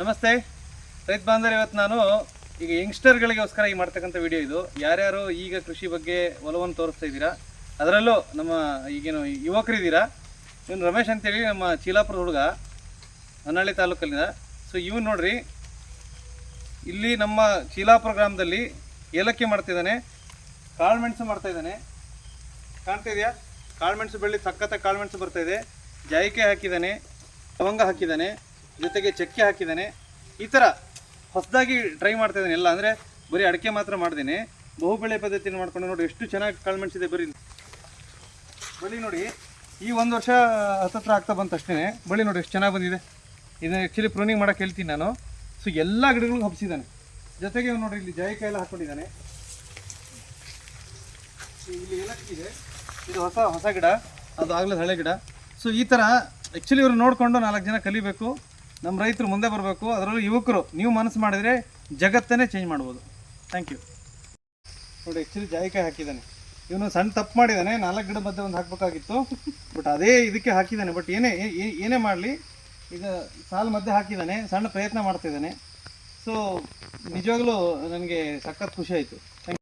ನಮಸ್ತೆ. ರೈತ ಬಾಂಧವರು, ಇವತ್ತು ನಾನು ಈಗ ಯಂಗ್ಸ್ಟರ್ಗಳಿಗೋಸ್ಕರ ಈ ಮಾಡ್ತಕ್ಕಂಥ ವಿಡಿಯೋ ಇದು. ಯಾರ್ಯಾರು ಈಗ ಕೃಷಿ ಬಗ್ಗೆ ಒಲವನ್ನು ತೋರಿಸ್ತಾ ಇದ್ದೀರಾ? ಅದರಲ್ಲೂ ನಮ್ಮ ಈಗೇನು ಯುವಕರಿದ್ದೀರಾ? ಇವನು ರಮೇಶ್ ಅಂತೇಳಿ ನಮ್ಮ ಚೀಲಾಪುರ ಹುಡುಗ, ಹೊನ್ನಾಳಿ ತಾಲೂಕಲ್ಲಿಂದ ಸೊ ಇವನು ನೋಡ್ರಿ, ಇಲ್ಲಿ ನಮ್ಮ ಚೀಲಾಪುರ ಗ್ರಾಮದಲ್ಲಿ ಏಲಕ್ಕಿ ಮಾಡ್ತಿದ್ದಾನೆ. ಕಾಳುಮೆಣಸು ಮಾಡ್ತಾ ಇದ್ದಾನೆ. ಕಾಣ್ತಾ ಇದೆಯಾ? ಕಾಳುಮೆಣಸು ಬೆಳ್ಳಿ ಸಕ್ಕತ್ತ ಕಾಳುಮೆಣಸು ಬರ್ತಾ ಇದೆ. ಜಾಯಿಕೆ ಹಾಕಿದ್ದಾನೆ. ಲವಂಗ ಹಾಕಿದ್ದಾನೆ. ಜೊತೆಗೆ ಚಕ್ಕೆ ಹಾಕಿದ್ದಾನೆ. ಈ ಥರ ಹೊಸದಾಗಿ ಟ್ರೈ ಮಾಡ್ತಾ ಇದ್ದಾನೆ. ಎಲ್ಲ ಅಂದರೆ ಬರೀ ಅಡಿಕೆ ಮಾತ್ರ ಮಾಡಿದ್ದೀನಿ ಬಹುಬೆಳೆ ಪದ್ಧತಿಯನ್ನು ಮಾಡ್ಕೊಂಡು ನೋಡಿ ಎಷ್ಟು ಚೆನ್ನಾಗಿ ಕಾಳುಮೆಣಸಿದೆ ಬರೀ. ಬಳಿ ನೋಡಿ. ಈ ಒಂದು ವರ್ಷ ಹತ್ತತ್ರ ಆಗ್ತಾ ಬಂದ ಅಷ್ಟೇ ಬಳಿ ನೋಡಿ ಎಷ್ಟು ಚೆನ್ನಾಗಿ ಬಂದಿದೆ. ಇದನ್ನು ಆ್ಯಕ್ಚುಲಿ ಪ್ರೂನಿಂಗ್ ಮಾಡೋಕೆ ಹೇಳ್ತೀನಿ ನಾನು. ಸೊ ಎಲ್ಲ ಗಿಡಗಳಿಗೂ ಹಬ್ಸಿದ್ದಾನೆ. ಜೊತೆಗೆ ನೋಡಿ ಇಲ್ಲಿ ಜಾಯಿಕಾಯಿ ಎಲ್ಲ ಹಾಕ್ಕೊಂಡಿದ್ದಾನೆ ಇಲ್ಲಿ ಏಲಕ್ಕಿ ಇದೆ ಇದು ಹೊಸ ಹೊಸ ಗಿಡ. ಅದು ಆಗ್ಲದ ಹಳೆ ಗಿಡ. ಸೊ ಈ ಥರ ಆ್ಯಕ್ಚುಲಿ ಇವರು ನೋಡಿಕೊಂಡು ನಾಲ್ಕು ಜನ ಕಲಿಬೇಕು. ನಮ್ಮ ರೈತರು ಮುಂದೆ ಬರಬೇಕು. ಅದರಲ್ಲೂ ಯುವಕರು, ನೀವು ಮನಸ್ಸು ಮಾಡಿದರೆ ಜಗತ್ತನ್ನೇ ಚೇಂಜ್ ಮಾಡ್ಬೋದು. ಥ್ಯಾಂಕ್ ಯು ನೋಡಿ ಆ್ಯಕ್ಚುಲಿ ಜಾಯಿಕಾಯಿ ಹಾಕಿದ್ದಾನೆ. ಇವನು ಸಣ್ಣ ತಪ್ಪು ಮಾಡಿದ್ದಾನೆ. ನಾಲ್ಕು ಗಿಡ ಮಧ್ಯೆ ಒಂದು ಹಾಕಬೇಕಾಗಿತ್ತು. ಬಟ್ ಅದೇ ಇದಕ್ಕೆ ಹಾಕಿದ್ದಾನೆ. ಬಟ್ ಏನೇ ಏನೇ ಮಾಡಲಿ, ಈಗ ಸಾಲು ಮಧ್ಯೆ ಹಾಕಿದ್ದಾನೆ. ಸಣ್ಣ ಪ್ರಯತ್ನ ಮಾಡ್ತಿದ್ದಾನೆ. ಸೊ ನಿಜವಾಗ್ಲೂ ನನಗೆ ಸಖತ್ ಖುಷಿ ಆಯಿತು.